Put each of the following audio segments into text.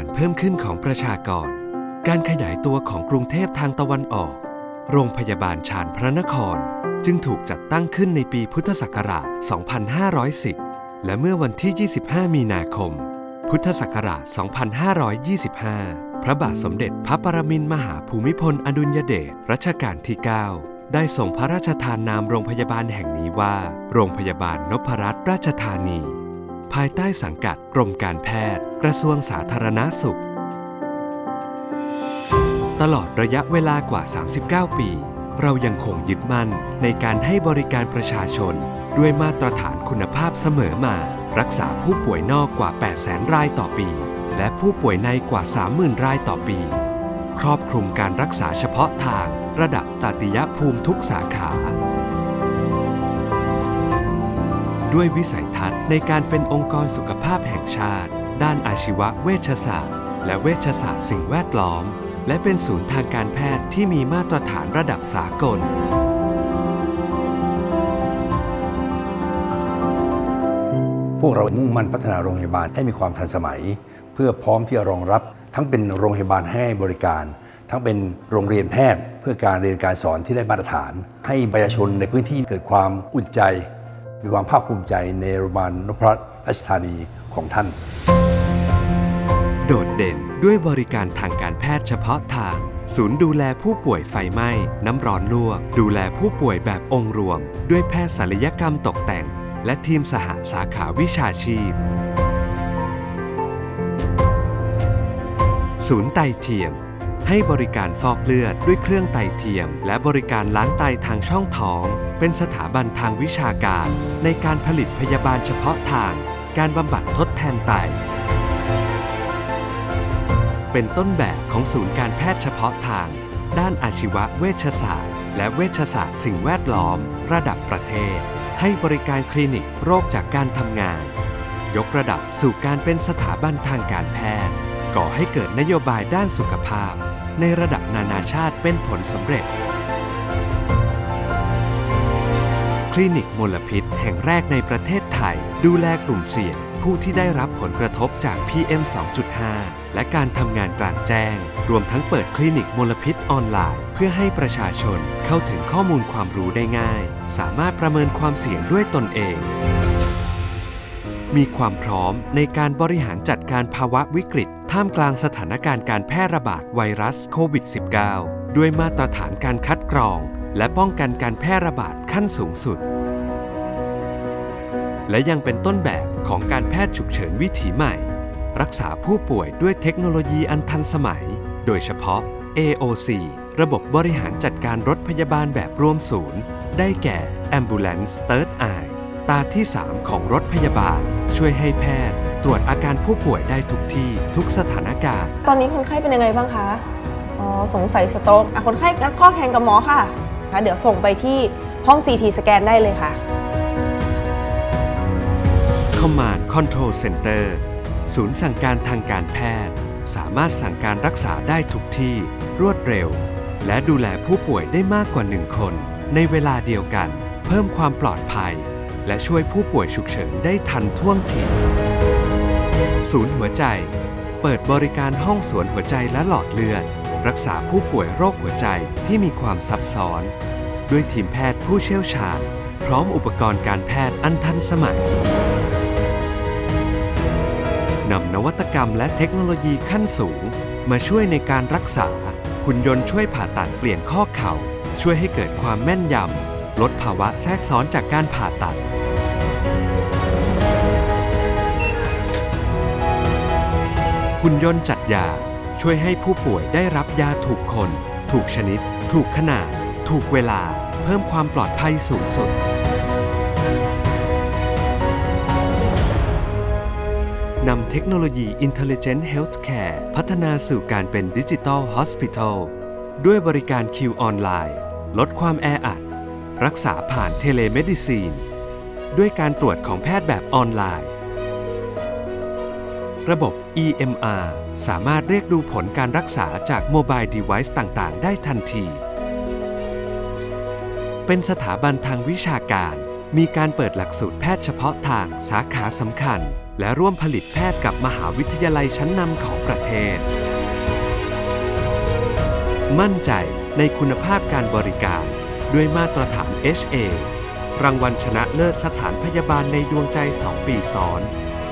การเพิ่มขึ้นของประชากร การขยายตัวของกรุงเทพทางตะวันออก โรงพยาบาลชาญพระนคร จึงถูกจัดตั้งขึ้นในปีพุทธศักราช 2510 และเมื่อวันที่ 25 มีนาคม พุทธศักราช 2525 พระบาทสมเด็จพระปรมินทรมหาภูมิพลอดุลยเดชรัชกาลที่ 9 ได้ส่งพระราชทานนามโรงพยาบาลแห่งนี้ว่า โรงพยาบาลนพรัตน์ราชธานี ภายใต้สังกัดกรมการแพทย์ กระทรวงสาธารณาสุข ตลอดระยะเวลากว่า 39 ปี เรายังคงยึดมั่นในการให้บริการประชาชน ด้วยมาตรฐานคุณภาพเสมอมา รักษาผู้ป่วยนอกกว่า 800,000 รายต่อปี และผู้ป่วยในกว่า 30,000 รายต่อปี ครอบคลุมการรักษาเฉพาะทาง ระดับตติยภูมิทุกสาขา ด้วยวิสัยทัศน์ ในการเป็นองค์กรสุขภาพแห่งชาติ ด้านอาชีวเวชศาสตร์ และเวชศาสตร์สิ่งแวดล้อม และเป็นศูนย์ทางการแพทย์ที่มีมาตรฐานระดับสากล พวกเรามุ่งมั่นพัฒนาโรงพยาบาลให้มีความทันสมัย เพื่อพร้อมที่จะรองรับทั้งเป็นโรงพยาบาลให้บริการ ทั้งเป็นโรงเรียนแพทย์ เพื่อการเรียนการสอนที่ได้มาตรฐาน ให้ประชาชนในพื้นที่เกิดความอุ่นใจ มีความภาคภูมิใจในโรงพยาบาลนพรัตน์ราชธานีของท่าน โดดเด่นด้วยบริการทางการแพทย์เฉพาะทาง ศูนย์ดูแลผู้ป่วยไฟไหม้ น้ำร้อนลวก ดูแลผู้ป่วยแบบองค์รวม ด้วยแพทย์ศัลยกรรมตกแต่ง และทีมสหสาขาวิชาชีพ ศูนย์ไตเทียม ให้บริการฟอกเลือดด้วยเครื่องไตเทียม และบริการล้างไตทางช่องท้อง เป็นสถาบันทางวิชาการ ในการผลิตพยาบาลเฉพาะทาง การบำบัดทดแทนไต เป็นต้นแบบของศูนย์การแพทย์เฉพาะทาง ด้านอาชีวเวชศาสตร์ และเวชศาสตร์สิ่งแวดล้อม ระดับประเทศ ให้บริการคลินิกโรคจากการทำงาน ยกระดับสู่การเป็นสถาบันทางการแพทย์ก่อให้เกิดนโยบายด้านสุขภาพ ในระดับนานาชาติเป็นผลสำเร็จ คลินิกมลพิษแห่งแรกในประเทศไทย ดูแลกลุ่มเสี่ยง ผู้ที่ได้รับผลกระทบจาก PM 2.5 และการทำงานกลางแจ้ง รวมทั้งเปิดคลินิกมลพิษออนไลน์ เพื่อให้ประชาชนเข้าถึงข้อมูลความรู้ได้ง่าย สามารถประเมินความเสี่ยงด้วยตนเองมีความพร้อมในการบริหารจัดการภาวะวิกฤต ท่ามกลางสถานการณ์การแพร่ระบาดไวรัสโควิด -19 ด้วยมาตรฐานการคัดกรอง และป้องกันการแพร่ระบาดขั้นสูงสุด และยังเป็นต้นแบบของการแพทย์ฉุกเฉินวิถีใหม่ รักษาผู้ป่วยด้วยเทคโนโลยีอันทันสมัย โดยเฉพาะ AOC ระบบบริหารจัดการรถพยาบาลแบบร่วมศูนย์ ได้แก่ Ambulance Third Eye ตาที่ 3 ของรถพยาบาล ช่วยให้แพทย์ ตรวจอาการผู้ป่วยได้ทุกที่ทุกสถานการณ์ ตอนนี้คนไข้เป็นยังไงบ้างคะ อ๋อ สงสัยสโตรกอะคนไข้งัดข้อแข่งกับหมอค่ะค่ะเดี๋ยวส่งไปที่ห้อง CT สแกนได้เลยค่ะ Command Control Center ศูนย์สั่งการทางการแพทย์ สามารถสั่งการรักษาได้ทุกที่รวดเร็ว และดูแลผู้ป่วยได้มากกว่าหนึ่งคน ในเวลาเดียวกัน เพิ่มความปลอดภัย และช่วยผู้ป่วยฉุกเฉินได้ทันท่วงที ศูนย์หัวใจ เปิดบริการห้องสวนหัวใจและหลอดเลือด รักษาผู้ป่วยโรคหัวใจที่มีความซับซ้อน ด้วยทีมแพทย์ผู้เชี่ยวชาญ พร้อมอุปกรณ์การแพทย์อันทันสมัยนำนวัตกรรมและเทคโนโลยีขั้นสูง มาช่วยในการรักษา หุ่นยนต์ช่วยผ่าตัดเปลี่ยนข้อเข่า ช่วยให้เกิดความแม่นยำ ลดภาวะแทรกซ้อนจากการผ่าตัด หุ่นยนต์จัดยา ช่วยให้ผู้ป่วยได้รับยาถูกคน ถูกชนิด ถูกขนาด ถูกเวลา เพิ่มความปลอดภัยสูงสุด นำเทคโนโลยี Intelligent Healthcare พัฒนาสู่การเป็น Digital Hospital ด้วยบริการคิวออนไลน์ ลดความแออัด รักษาผ่านเทเลเมดิซีน ด้วยการตรวจของแพทย์แบบออนไลน์ ระบบ EMR สามารถเรียกดูผลการรักษาจากโมบายเดเวิ์ต่าง ๆ ได้ทันที เป็นสถาบันทางวิชาการ มีการเปิดหลักสูตรแพทย์เฉพาะทางสาขาสำคัญ และร่วมผลิตแพทย์กับมหาวิทยาลัยชั้นนำของประเทศ มั่นใจในคุณภาพการบริการ ด้วยมาตรฐาน HA รางวัลชนะเลิศสถานพยาบาลในดวงใจ 2 ปีซ้อน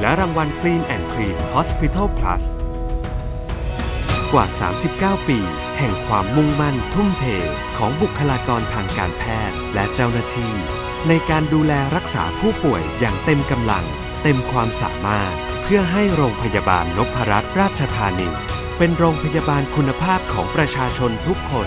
และรางวัล Clean and Clean Hospital Plus กว่า 39 ปี แห่งความมุ่งมั่นทุ่มเทของบุคลากรทางการแพทย์และเจ้าหน้าที่ ในการดูแลรักษาผู้ป่วยอย่างเต็มกำลัง เต็มความสามารถ เพื่อให้โรงพยาบาลนพรัตน์ราชธานี เป็นโรงพยาบาลคุณภาพของประชาชนทุกคน